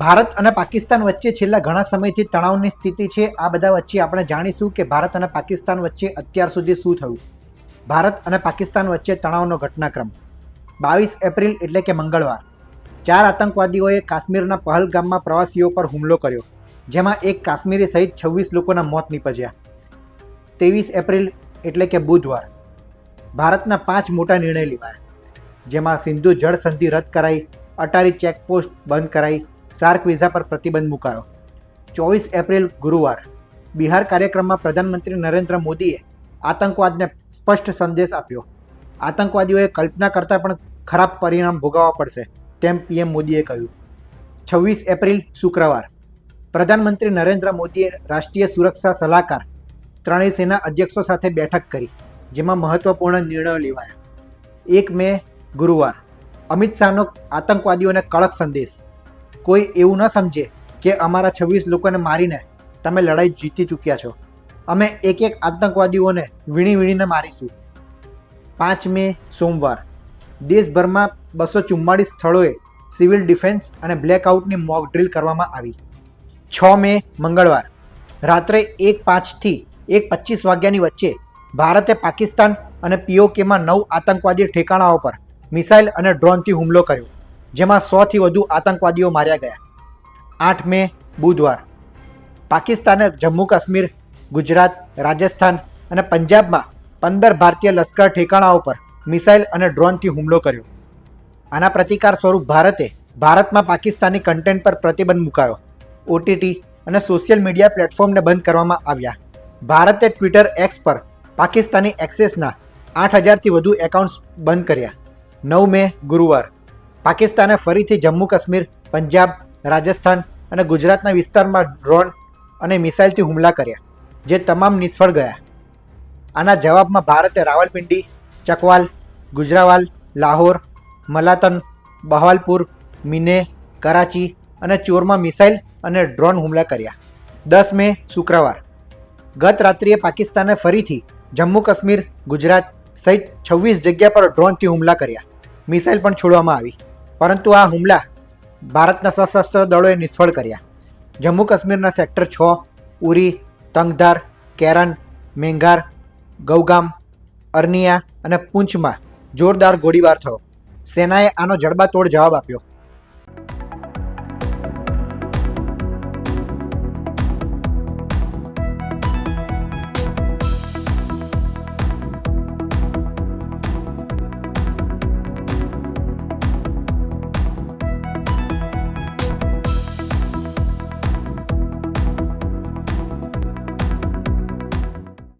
ભારત અને પાકિસ્તાન વચ્ચે છેલ્લા ઘણા સમયથી તણાવની સ્થિતિ છે. આ બધા વચ્ચે આપણે જાણીશું કે ભારત અને પાકિસ્તાન વચ્ચે અત્યાર સુધી શું થયું. ભારત અને પાકિસ્તાન વચ્ચે તણાવનો ઘટનાક્રમ. બાવીસ એપ્રિલ એટલે કે મંગળવાર. ચાર આતંકવાદીઓએ કાશ્મીરના પહલગામમાં પ્રવાસીઓ પર હુમલો કર્યો, જેમાં એક કાશ્મીરી સહિત છવ્વીસ લોકોના મોત નીપજ્યા. ત્રેવીસ એપ્રિલ એટલે કે બુધવાર. ભારતના પાંચ મોટા નિર્ણય લેવાયા, જેમાં સિંધુ જળ સંધિ રદ કરાઈ, અટારી ચેકપોસ્ટ બંધ કરાઈ સાર્ક વિઝા પર પ્રતિબંધ મુકાયો. ચોવીસ એપ્રિલ, ગુરુવાર. બિહાર કાર્યક્રમમાં પ્રધાનમંત્રી નરેન્દ્ર મોદીએ આતંકવાદને સ્પષ્ટ સંદેશ આપ્યો. આતંકવાદીઓએ કલ્પના કરતાં પણ ખરાબ પરિણામ ભોગવવા પડશે, તેમ પીએમ મોદીએ કહ્યું. છવ્વીસ એપ્રિલ, શુક્રવાર. પ્રધાનમંત્રી નરેન્દ્ર મોદીએ રાષ્ટ્રીય સુરક્ષા સલાહકાર ત્રણેય સેના અધ્યક્ષો સાથે બેઠક કરી, જેમાં મહત્વપૂર્ણ નિર્ણયો લેવાયા. એક મે, ગુરુવાર. અમિત શાહનો આતંકવાદીઓને કડક સંદેશ. કોઈ એવું ન સમજે કે અમારા છવ્વીસ લોકોને મારીને તમે લડાઈ જીતી ચૂક્યા છો. અમે એક એક આતંકવાદીઓને વીણી વીણીને મારીશું. પાંચ મે સોમવાર, દેશભરમાં બસો ચુમ્માળીસ સ્થળોએ સિવિલ ડિફેન્સ અને બ્લેકઆઉટની મોક ડ્રીલ કરવામાં આવી. છ મે મંગળવાર, રાત્રે એક પાંચથી એક પચીસ વાગ્યાની વચ્ચે ભારતે પાકિસ્તાન અને પીઓકેમાં નવ આતંકવાદી ઠેકાણાઓ પર મિસાઇલ અને ડ્રોનથી હુમલો કર્યો. જેમાં સોથી વધુ આતંકવાદીઓ માર્યા ગયા. આઠ મે બુધવાર, પાકિસ્તાને, જમ્મુ કાશ્મીર, ગુજરાત, રાજસ્થાન અને પંજાબમાં પંદર ભારતીય લશ્કર ઠેકાણાઓ પર મિસાઇલ અને ડ્રોનથી હુમલો કર્યો. આના પ્રતિકાર સ્વરૂપ ભારતે ભારતમાં પાકિસ્તાની કન્ટેન્ટ પર પ્રતિબંધ મુકાયો. ઓટીટી અને સોશિયલ મીડિયા પ્લેટફોર્મને બંધ કરવામાં આવ્યા. ભારતે ટ્વિટર એક્સ પર પાકિસ્તાની એક્સેસના આઠ હજારથી વધુ એકાઉન્ટ્સ બંધ કર્યા. નવ મે ગુરુવાર પાકિસ્તાને ફરીથી જમ્મુ કાશ્મીર પંજાબ, રાજસ્થાન અને ગુજરાતના વિસ્તારમાં ડ્રોન અને મિસાઇલથી હુમલા કર્યા, જે તમામ નિષ્ફળ ગયા. આના જવાબમાં ભારતે રાવલપિંડી, ચકવાલ, ગુજરાવાલ, લાહોર, મલાતન, બહાવલપુર, મિને, કરાચી અને ચોરમાં મિસાઇલ અને ડ્રોન હુમલા કર્યા. દસ મે શુક્રવાર, ગત રાત્રિએ પાકિસ્તાને ફરીથી જમ્મુ કાશ્મીર ગુજરાત સહિત છવ્વીસ જગ્યા પર ડ્રોનથી હુમલા કર્યા. મિસાઇલ પણ છોડવામાં આવી. પરંતુ આ હુમલા ભારતના સશસ્ત્ર દળોએ નિષ્ફળ કર્યા. જમ્મુ કાશ્મીરના સેક્ટર છ, ઉરી, તંગધાર, કેરન મેંઘાર ગૌગામ, અર્નિયા અને પૂંછમાં જોરદાર ગોળીબાર થયો. સેનાએ આનો જડબાતોડ જવાબ આપ્યો.